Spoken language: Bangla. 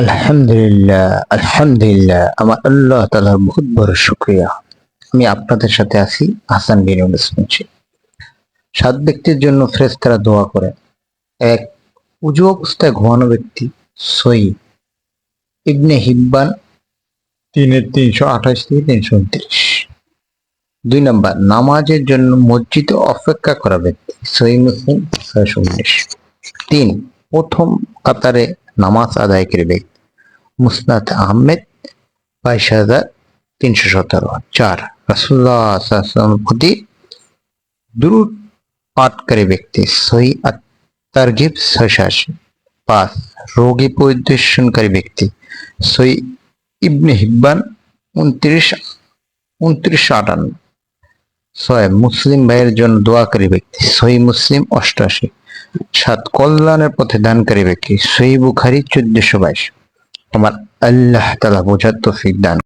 আলহামদুলিল্লাহ আলহামদুলিল্লাহ। আমার আল্লাহ তালার বহুত বড় শুক্রিয়া। আমি আপনাদের সাথে আছি, হাসান বিন শুনছি সাত ব্যক্তির জন্য ফ্রেস্তারা দোয়া করে এক উজু অবস্থায় ঘুমানো ব্যক্তি সই। ইবনে হিব্বান তিনের তিনশো আঠাশ থেকে তিনশো উনত্রিশ। দুই নম্বর, নামাজের জন্য মসজিদে অপেক্ষা করা ব্যক্তি সই মুসলিম ছয়শো উনিশ। তিন, প্রথম কাতারে নামাজ আদায়কারী ব্যক্তি মুসনাদ আহমেদ, বাইশ হাজার তিনশো সতেরো। চার রাসুল্লাহ প্রতি দ্রুত পাঠকারী ব্যক্তি, সহি তারগিব ছয়শো আশি পাঁচ, রোগী পরিদর্শনকারী ব্যক্তি সই ইবনে হিব্বান উনত্রিশ, উনত্রিশশো আটান্ন। ছয়, মুসলিম ভাইয়ের জন্য দোয়াকারী ব্যক্তি, সহি মুসলিম অষ্টআশি। সাত কল্যাণের পথে দানকারী ব্যক্তি সেই বুখারি চোদ্দশো বাইশ। আমার আল্লাহ তালা বোঝার তৌফিক দান